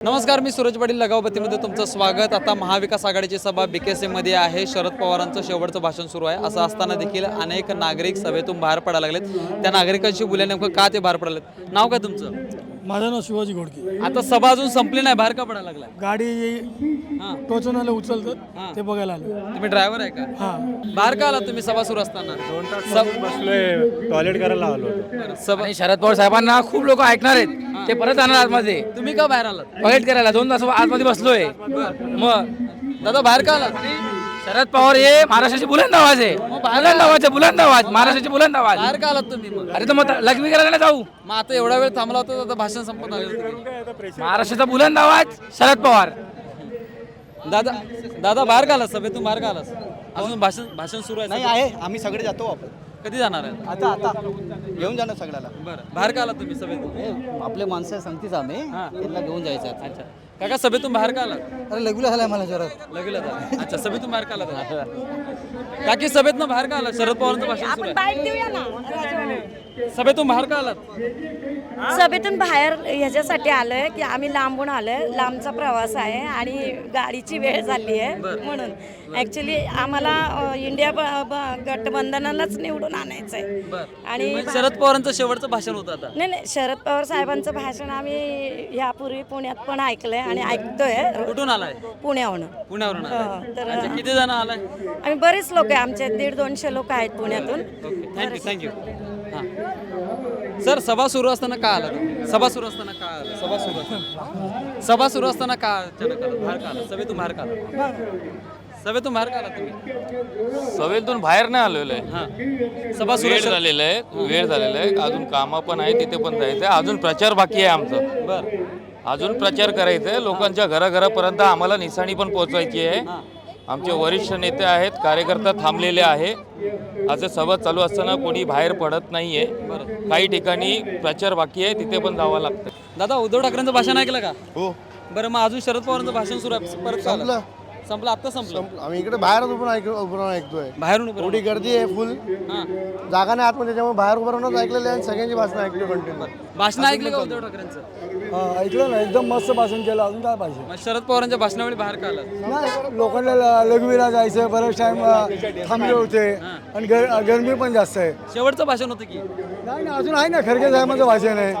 नमस्कार मी सूरज पाटील लगावपतीमध्ये तुमचं स्वागत. आता महाविकास आघाडीची सभा बीकेसी मध्ये आहे. शरद पवारांचं शेवटचं भाषण सुरू आहे. असं असताना देखील अनेक नागरिक सभेतून बाहेर पडायला लागलेत. त्या नागरिकांशी बोलल्या नेमकं का ते बाहेर पडलेत नाव काय तुमचं? माझं नाव शिवाजी घोडके. आता सभा अजून संपली नाही बाहेर का पडायला लागलाय? गाडी हां. टोचनाला उचलतात ते बघायला आले. तुम्ही ड्रायव्हर आहे का? हा. बाहेर का आलात तुम्ही सभा सुरू असताना? सब- बसलोय टॉयलेट करायला आलो सभा आणि शरद पवार साहेबांना खूप लोक ऐकणार आहेत. ते परत जाणार आतमध्ये. तुम्ही का बाहेर आलात? टॉयलेट करायला. दोन तास आतमध्ये बसलोय. मग. दादा बाहेर का आलात? शरद पवार हे महाराष्ट्राची बुलंद आवाज आहे. बुलंद आवाज आहे बुलंद आवाज. महाराष्ट्राची बुलंद आवाज. बाहेर का आलात तुम्ही मग? अरे तर मग लग्न करायला नाही जाऊ. मग आता एवढा वेळ थांबला होता आता भाषण संपत आलं. होतं. महाराष्ट्राचा बुलंद आवाज शरद पवार. दादा दादा बाहेर का आलात सभेतून? बाहेर का आलास अजून भाषण भाषण सुरू आहे नाही. आहे. आम्ही सगळे जातो आपण. कधी जाणार आहे आता आता. घेऊन जाणार सगळ्याला. बरं. बाहेर का आलात तुम्ही सभेतून? हे आपले माणसं सांगतीच आम्ही. त्यांना घेऊन जायचं आहे. अच्छा. काका सभेतून बाहेर का आलात? अरे लगुला झालाय मला जरा लगेला जा. अच्छा सभेतून बाहेर का आलात? काकी सभेतनं बाहेर का आलात? शरद पवारांचं भाषण सुरू बाईक देऊया ना. आहे सभेतून बाहेर का आलात? सभेतून बाहेर ह्याच्यासाठी आलोय की आम्ही लांबून आलोय. लांबचा प्रवास आहे आणि गाडीची वेळ झाली आहे म्हणून. ऍक्च्युली आम्हाला अ, इंडिया ब- ब- गठबंधनालाच निवडून आणायचं आहे आणि मग शरद पवारांचं शेवटचं भाषण होतं आता. नाही नाही. शरद पवार साहेबांचं भाषण आम्ही यापूर्वी पुण्यात पण ऐकलंय आणि ऐकतोय. कुठून आलाय? पुण्याहून पुण्यावरून हो, आलाय तर- अच्छा किती जण आलाय? आम्ही बरेच लोक आहे आमचे. दीड दोनशे लोक आहेत पुण्यातून. Okay thank you thank you. हां. सर सभा सुरू असताना का आला? तुम्ही? सभा सुरू असताना का आला? सभा सुरू असताना. सभा सुरू असताना का अचानक आला बाहेर का आला सभेतून बाहेर का आला सभेतून बाहेर का आला तुम्ही. सभेतून बाहेर नाही आलेलो आहे. हां. सभा सुरू वेळ झालेला आहे. वेळ झालेला आहे. अजून कामं पण आहे तिथे पण जायचं आहे. अजून प्रचार बाकी आहे आमचं. बरं. अजून प्रचार करायचा आहे. लोकांच्या घराघरापर्यंत आम्हाला निशाणी पण पोहोचवायची आहे. आमचे वरिष्ठ नेते आहेत कार्यकर्ता थांबलेले आहे. असं सभा चालू असताना कोणी बाहेर पडत नाहीये. काही ठिकाणी प्रचार बाकी आहे तिथे पण जावं लागतं. दादा उद्धव ठाकरेंचं भाषण ऐकलं का? हो. बरं मग अजून शरद पवारांचं भाषण सुरू आहे. परत आला? संपलं. संपलं आता संपलं? आम्ही इकडे बाहेर उभं ऐक उभं राहून ऐकतोय. बाहेरून उभं एवढी गर्दी आहे फुल हां. जागा नाही आतमध्ये त्याच्यामुळे बाहेर उभं राहूनच ऐकलेले आहे आणि सगळ्यांची भाषण ऐकली कंटिन्यू भाषण ऐकलं का उद्धव ठाकरेंचं? हा, ऐकलं ना एकदम मस्त भाषण केलं अजून काय पाहिजे? मग शरद पवारांच्या भाषणावेळी बाहेर का आलात नाही लोकांना ल- लघवीला जायचं बरेच टाइम थांबले होते आणि गर- गरमी पण जास्त आहे. शेवटचं भाषण होतं की? नाही ना अजून आहे ना खडके साहेबांचं भाषण आहे.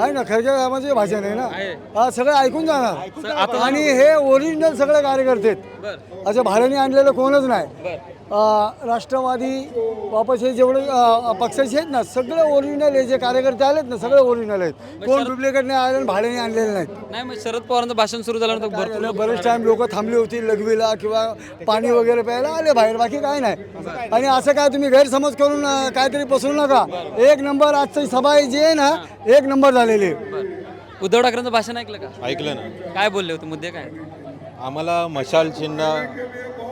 आहे ना खडके साहेबांचे भाषण आहे ना? हा सगळं ऐकून जाणार. आणि हे ओरिजिनल सगळे कार्यकर्ते आहेत बरं. असं भाड्याने आणलेलं कोणच नाही. राष्ट्रवादी वापस हे जेवढे पक्षाचे आहेत ना सगळे ओरिजिनल आहे जे कार्यकर्ते आलेत ना सगळे ओरिजिनल आहेत. कोण डुप्लिकेट नाही आले आणि भाड्याने आणलेले नाहीत नाही मग शरद पवारांचं भाषण सुरू झाल्यानंतर काय भरपूर झालं, बरेच टाइम लोक थांबली होती लघवीला किंवा पाणी वगैरे प्यायला आले बाहेर बाकी काय नाही. आणि असं काय तुम्ही गैरसमज करून अं, काहीतरी पसरू नका. एक नंबर आजची सभा आहे जी आहे ना एक नंबर झालेली आहे. उद्धव ठाकरेंचं भाषण ऐकलं का? ऐकलं ना. काय बोलले होते? मुद्दे काय? आम्हाला मशाल चिन्ह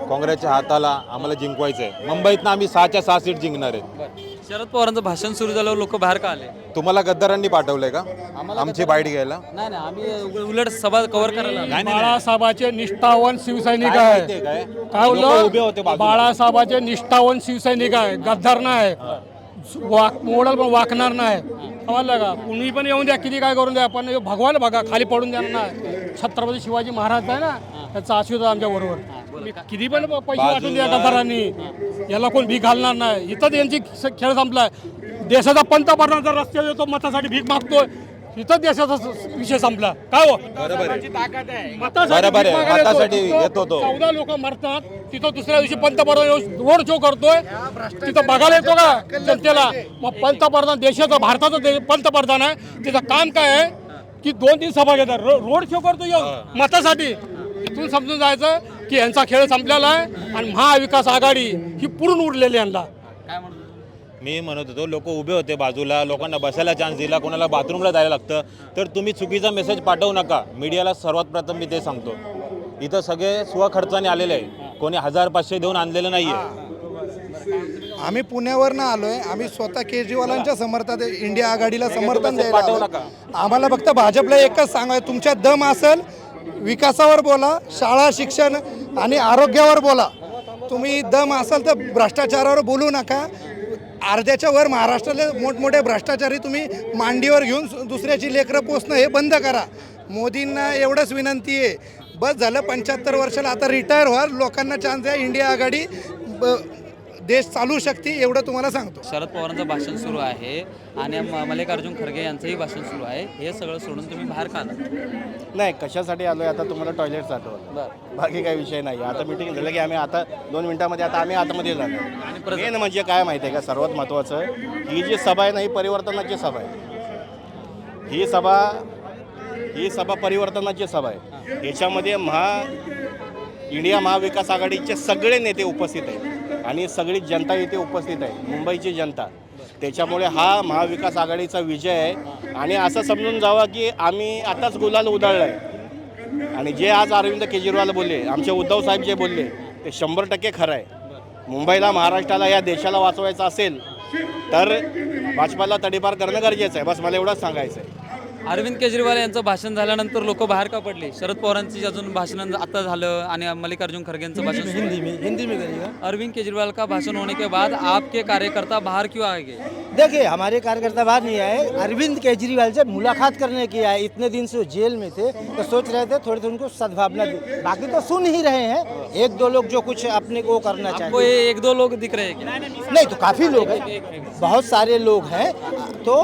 काँग्रेसच्या हाताला आम्हाला जिंकवायचं आहे मुंबईतनं आम्ही सहाच्या सहा सीट जिंकणार आहे शरद पवारांचं भाषण सुरू झाल्यावर लोक बाहेर का आले? तुम्हाला गद्दारांनी पाठवलंय का? आमची बाईट घ्यायला? नाही नाही आम्ही उल- उलट सभा कव्हर करायला आलो. बाळासाहेबाचे निष्ठावान शिवसैनिक काय आहे माहितीये काय? काय लोकं उभे होते बोललो बाजूला. बाळासाहेबाचे निष्ठावान शिवसैनिक आहे गद्दार नाही. वाक मोडल पण वाकणार नाही. समजलं का? कुणी पण येऊन द्या किती काय करून द्या. पण हे भगवान बघा खाली पडून द्या ना. छत्रपती शिवाजी महाराज आहे ना त्याचा आशीर्वाद आमच्या बरोबर किती पण पैसे वाटून द्या गद्दारांनी याला कोण भीक घालणार नाही. इथंच यांची खेळ संपलाय. देशाचा पंतप्रधान जर रस्त्यावर येतो मतासाठी भीक मागतोय इथं देशाचा विषय संपला. काय हो? बरोबर आहे. मतासाठी बरोबर आहे. भीक मागायला मतासाठी येतो. येतो तो. चौदा लोक मरतात. तिथं दुसऱ्या दिवशी पंतप्रधान येऊन रोड शो करतोय. तिथं बघायला येतो का जनतेला? मग पंतप्रधान देशाचा भारताचा दे- पंतप्रधान आहे. तिचं काम काय आहे? की दोन तीन सभा घेतात. रो- रोड शो करतो येऊन मतासाठी. इथून समजून जायचं की यांचा खेळ संपलेला आहे आणि महाविकास आघाडी ही पूर्ण उरलेली यांना. काय म्हणतो? मी म्हणत होतो लोक उभे होते बाजूला लोकांना बसायला चान्स दिला कोणाला बाथरूमला जायला लागतं. तर तुम्ही चुकीचा मेसेज पाठवू नका. मीडियाला सर्वात प्रथम मी ते सांगतो. इथं सगळे स्वखर्चाने आलेले आहे. कोणी हजार पाचशे देऊन आणलेलं नाही आहे आम्ही पुण्यावरनं आलोय. आम्ही स्वतः केजरीवालांच्या समर्थात इंडिया आघाडीला समर्थन द्यायला. आम्हाला फक्त भाजपला एकच सांगाय तुमच्या दम असेल विकासावर बोला शाळा शिक्षण आणि आरोग्यावर बोला. तुम्ही दम असाल तर भ्रष्टाचारावर बोलू नका. अर्ध्याच्या वर महाराष्ट्रातले मोठमोठे भ्रष्टाचारी तुम्ही मांडीवर घेऊन दुसऱ्याची लेकरं पोचणं हे बंद करा. मोदींना एवढंच विनंती आहे. बस झालं पंच्याहत्तर वर्षाला आता रिटायर व्हा लोकांना चान्स द्या इंडिया आघाडी ब- देश चालू शकते एवढं तुम्हाला सांगतो. शरद पवारांचं भाषण सुरू आहे आणि म- मल्लिकार्जुन खरगे यांचंही भाषण सुरू आहे. हे सगळं सोडून तुम्ही बाहेर का नाही कशासाठी आलोय? आता तुम्हाला टॉयलेट आठवलं. बरं. बाकी काही विषय नाही. आता मिटिंग झालं की आम्ही आता दोन मिनिटामध्ये आता आम्ही आतमध्ये जाणार. मेन म्हणजे काय माहिती आहे का? सर्वात महत्त्वाचं ही जी सभा आहे ना ही परिवर्तनाची सभा आहे. ही सभा ही सभा परिवर्तनाची सभा आहे. याच्यामध्ये महा इंडिया महाविकास आघाडीचे सगळे नेते उपस्थित आहेत. आणि सगळी जनता इथे उपस्थित आहे मुंबईची जनता. त्याच्यामुळे हा महाविकास आघाडीचा विजय आहे. आणि असं समजून जावं की आम्ही आताच गुलाल उधळला आहे आणि जे आज अरविंद केजरीवाल बोलले आमचे उद्धव साहेब जे बोलले ते शंभर टक्के खरं आहे. मुंबईला महाराष्ट्राला या देशाला वाचवायचं असेल तर भाजपाला तडीपार करणं गरजेचं आहे. बस मला एवढंच सांगायचं आहे अरविंद केजरीवाल यांचं भाषण झाल्यानंतर लोक बाहेर का पडले? शरद पवारांची अजून भाषण आता झालं आणि मल्लिकार्जुन खरगेंचं भाषण आहे. में हिंदी में करिएगा। अरविंद केजरीवाल का भाषण होने के बाद आपके कार्यकर्ता बाहर क्यों आ गए? देखिए हमारे कार्यकर्ता बाहर नहीं आए। अरविंद केजरीवाल से मुलाकात करने के आए। इतने दिन से वो जेल में थे तो सोच रहे थे थोड़ी सी उनको सद्भावना दी। बाकी तो सुन ही रहे हैं। एक दो लोग जो कुछ अपने को करना आपको चाहते ये एक दो लोग दिख रहे हैं क्या? नहीं तो काफी लोग हैं। बहुत सारे लोग हैं। तो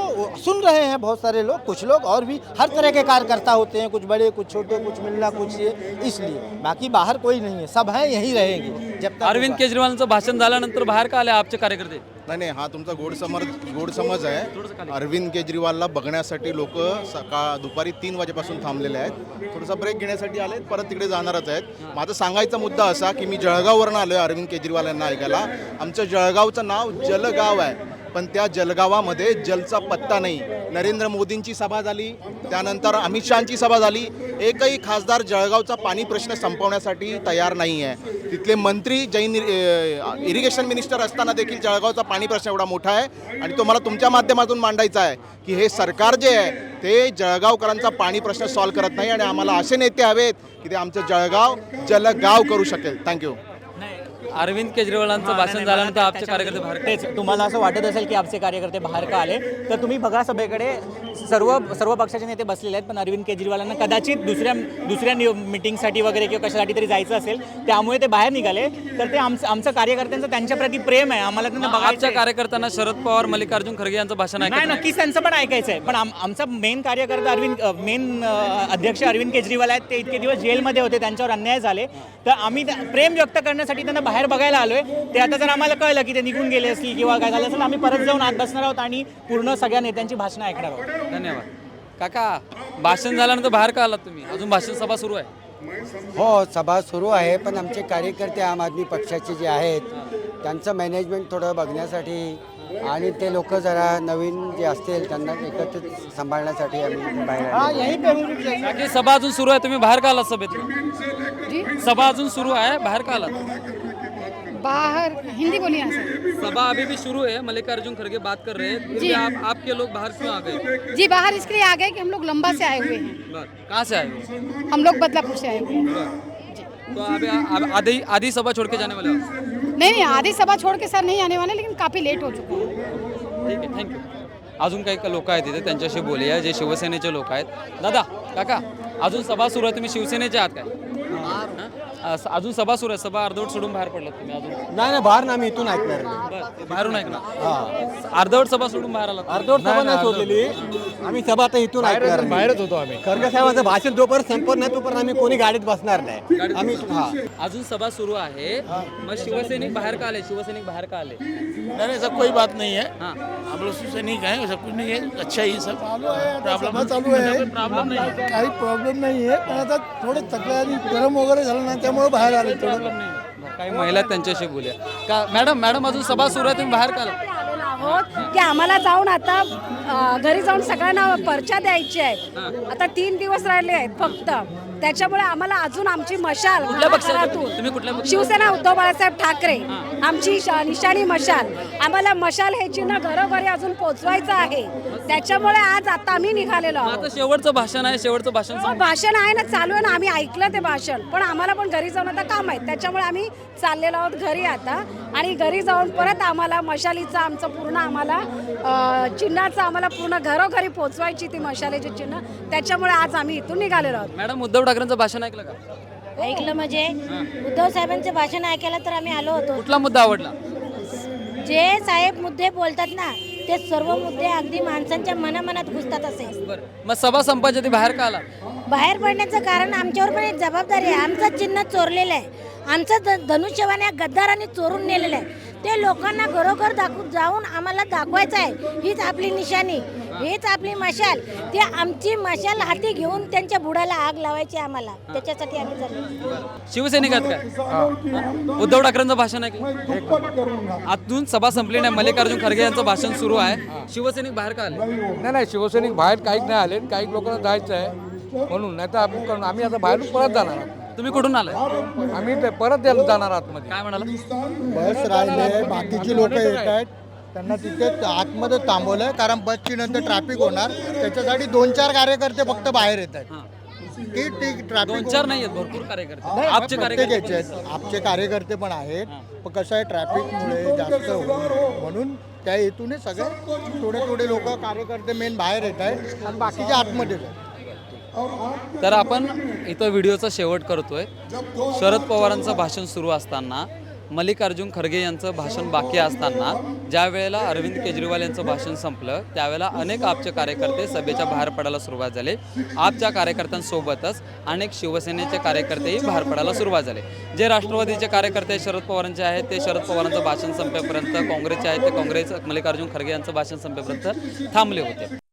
सुन रहे हैं बहुत सारे लोग। कुछ लोग और भी हर तरह के कार्यकर्ता होते हैं कुछ बड़े कुछ छोटे कुछ मिलना कुछ ये इसलिए। बाकी बाहर कोई नहीं है सब हैं यहीं रहेंगे जब तक अरविंद केजरीवालांचं भाषण झाल्यानंतर बाहेर का आले आपचे कार्यकर्ते? नाही नाही हा तुमचा गोड समज गोड समज आहे. अरविंद केजरीवालला बघण्यासाठी लोक सकाळ दुपारी तीन वाजेपासून थांबलेले आहेत. थोडासा ब्रेक घेण्यासाठी आले परत तिकडे जाणारच आहेत. माझा सांगायचा मुद्दा असा की मी जळगाववरून आलो आहे अरविंद केजरीवाल यांना ऐकायला. आमचं जळगावचं नाव जलगाव आहे. पण त्या जलगावामध्ये जलचा पत्ता नाही. नरेंद्र मोदींची सभा झाली त्यानंतर अमित शहाची सभा झाली. एकही खासदार जळगावचा पाणी प्रश्न संपवण्यासाठी तयार नाही आहे. तिथले मंत्री जैन इरिगेशन मिनिस्टर असताना देखील जळगावचा पाणी प्रश्न एवढा मोठा आहे. आणि तो मला तुमच्या माध्यमातून मांडायचा आहे की हे सरकार जे आहे ते जळगावकरांचा पाणी प्रश्न सॉल्व्ह करत नाही. आणि आम्हाला असे नेते हवेत की ते आमचं जळगाव जलगाव करू शकेल. थँक्यू अरविंद केजरीवालांचं भाषण झाल्यानंतर आपचे कार्यकर्ते बाहेर? तेच तुम्हाला असं वाटत असेल की आमचे कार्यकर्ते बाहेर का आले? तर तुम्ही बघा सभेकडे सर्व सर्व पक्षाचे नेते बसलेले आहेत पण अरविंद केजरीवालांना कदाचित दुसऱ्या दुसऱ्या मिटिंगसाठी वगैरे किंवा कशासाठी तरी जायचं असेल त्यामुळे ते बाहेर निघाले. तर ते आमचं आमचं कार्यकर्त्यांचं त्यांच्याप्रती प्रेम आहे. आम्हाला त्यांना आपच्या बघायचं आहे. कार्यकर्त्यांना शरद पवार मल्लिकार्जुन खरगे यांचं भाषण नाही ऐकायचं नक्कीच त्यांचं पण ऐकायचं आहे पण आम आमचा मेन कार्यकर्ता अरविंद मेन अध्यक्ष अरविंद केजरीवाल आहेत. ते इतके दिवस जेलमध्ये होते त्यांच्यावर अन्याय झाले. तर आम्ही प्रेम व्यक्त करण्यासाठी त्यांना बाहेर बघायला आलोय. ते आता जर आम्हाला कळलं की ते निघून गेले असतील किंवा काय झालं असेल आम्ही परत जाऊन आत बसणार आहोत आणि पूर्ण सगळ्या नेत्यांची भाषणं ऐकणार आहोत. धन्यवाद. काका भाषण झाल्यानंतर बाहेर का आलात तुम्ही? अजून भाषण सभा सुरू आहे. हो सभा सुरू आहे पण आमचे कार्यकर्ते आम आदमी पक्षाचे जे आहेत त्यांचं मॅनेजमेंट थोडं बघण्यासाठी आणि ते लोक जरा नवीन जे असतील त्यांना एकत्रित सांभाळण्यासाठी आम्ही बाहेर आलो. हूँ सभा अजून सुरू आहे. तुम्ही बाहेर का आलात सभेत सभा अजून सुरू आहे. बाहेर का आलात? बाहर हिंदी बोलिए ना सर सभा अभी भी शुरू है मल्लिकार्जुन खड़गे बात कर रहे हैं। फिर भी आप आपके लोग बाहर क्यों आ गए? जी बाहर इसके लिए आ गए कि हम लोग लंबा से आए हुए हैं। कहाँ से आए हो? हम लोग बदलापुर से आए हुए हैं। तो अभी आधी आधी सभा छोड़ के जाने वाले नहीं नहीं आधी सभा छोड़ के सर नहीं आने वाले लेकिन काफ़ी लेट हो चुका है। ठीक आहे थँक्यू अजून काही लोक आहेत तिथे त्यांच्याशी बोलूया. जे शिवसेनेचे लोक आहेत. दादा काका अजून सभा सुरू आहे तुम्ही शिवसेनेचे आहात काय? हां? अजून सभा सुरू आहे सभा अर्धवट सोडून बाहेर पडलात तुम्ही अजून? नाही नाही बाहेर ना आम्ही इथून ऐकणार बरं, बाहेरून ऐकणार. अर्धवट सभा सोडून बाहेर आलात अर्धवट सभा नाही सोडलेली. आम्ही सभा आता इथून ऐकणार बाहेरच होतो आम्ही. खरगे साहेबांचं भाषण जोपर्यंत संपत नाही तोपर्यंत आम्ही कोणी गाडीत बसणार नाही. आम्ही हा. अजून सभा सुरू आहे. मग शिवसैनिक बाहेर का आले? शिवसैनिक बाहेर का आले? नहीं ऐसा कोई बात नहीं है हां. हम लोग सैनिक हैं ऐसा कुछ नहीं है अच्छा ही सब सभा चालू आहे. प्रॉब्लेम नाही. काही प्रॉब्लेम नाही आहे. पण आता थोडे तक्रारी गरम वगैरे झालं ना त्यामुळे बाहेर आले थोडं काही महिला त्यांच्याशी बोलूया. का मॅडम मॅडम अजून सभा सुरू आहे तुम्ही बाहेर का? आलेलो आहोत की आम्हाला जाऊन आता अ, घरी जाऊन सगळ्यांना परचा द्यायचे आहेत आता तीन दिवस राहिले आहेत फक्त. त्याच्यामुळे आम्हाला अजून आमची मशाल घराघरातून? शिवसेना उद्धव बाळासाहेब ठाकरे आमची निशाणी मशाल. आम्हाला मशाल हे चिन्ह घरोघरी अजून पोचवायचं आहे. त्याच्यामुळे आज आता आम्ही निघालेलो आहोत. शेवटचं भाषण आहे शेवटचं भाषण हो. भाषण आहे ना चालू आहे ना. आम्ही ऐकलं ते भाषण. पण आम्हाला पण घरी जाऊन आता काम आहे. त्याच्यामुळे आम्ही चाललेलो आहोत घरी आता. आणि घरी जाऊन परत आम्हाला मशालीचं आमचं पूर्ण आम्हाला चिन्हाचं आम्हाला पूर्ण घरोघरी पोचवायची ती मशालीची चिन्ह. त्याच्यामुळे आज आम्ही इथून निघालेलो आहोत. मॅडम उद्धव ठाकरेंचं भाषण ऐकलं का? ऐकलं म्हणजे? उद्धव साहेबांचं भाषण ऐकायला तर आम्ही आलो होतो. कुठला मुद्दा आवडला? जे साहेब मुद्दे बोलतात ना ते सर्व मुद्दे अगदी माणसांच्या मनामनात घुसतात असे. बरं. मग सभा संपायच्या आधी बाहेर का आला? बाहेर पडण्याचं कारण आमच्यावर पण एक जबाबदारी आहे. आमचं चिन्ह चोरलेलं आहे. आमचं ध धनुष्यवान या गद्दारांनी चोरून नेलेलं आहे. ते लोकांना घरोघर दाखवू जाऊन आम्हाला दाखवायचं आहे. हीच आपली निशाणी. हीच आपली मशाल. ते आमची मशाल हाती घेऊन त्यांच्या बुडाला आग लावायची आम्हाला. त्याच्यासाठी आम्ही चाललो शिवसैनिक आहेत काय उद्धव ठाकरेंचं भाषण ऐकलं आतून सभा संपली नाही. मल्लिकार्जुन खरगे यांचं भाषण सुरू आहे. शिवसैनिक बाहेर का आले? नाही नाही शिवसैनिक बाहेर काहीच नाही आले. काही लोकांना जायचं आहे. म्हणून नाही तर आपण आम्ही आता बाहेरून परत जाणार आहोत. तुम्ही कुठून आलाय? आम्ही ते परत जाणार आतमध्ये. काय म्हणाला बस राहिले. बाकीची लोक येत आहेत. त्यांना तिथे आतमध्ये थांबवलंय कारण बसची नंतर ट्रॅफिक होणार. त्याच्यासाठी दोन चार कार्यकर्ते फक्त बाहेर येत आहेत. ठीक ठीक ट्रॅफिक दोन चार नाही आहेत भरपूर कार्यकर्ते. आपचे प्रत्येक कार्यकर्ते याचे आहेत. आपचे कार्यकर्ते पण आहेत. पण कसं आहे ट्रॅफिकमुळे जास्त होईल म्हणून त्या हेतूने सगळे थोडे थोडे लोक कार्यकर्ते मेन बाहेर येत आहेत आणि बाकीचे आतमध्येच आहेत. तर आपण इथं व्हिडिओचा शेवट करतोय. शरद पवारांचं भाषण सुरू असताना मल्लिकार्जुन खरगे यांचं भाषण बाकी असताना ज्या वेळेला अरविंद केजरीवाल यांचं भाषण संपलं त्यावेळेला अनेक आपचे कार्यकर्ते सभेच्या बाहेर पडायला सुरुवात झाले. आपच्या कार्यकर्त्यांसोबतच अनेक शिवसेनेचे कार्यकर्तेही बाहेर पडायला सुरुवात झाले. जे राष्ट्रवादीचे कार्यकर्ते शरद पवारांचे आहेत ते शरद पवारांचं भाषण संपेपर्यंत काँग्रेसचे आहेत ते काँग्रेस मल्लिकार्जुन खरगे यांचं भाषण संपेपर्यंत थांबले होते.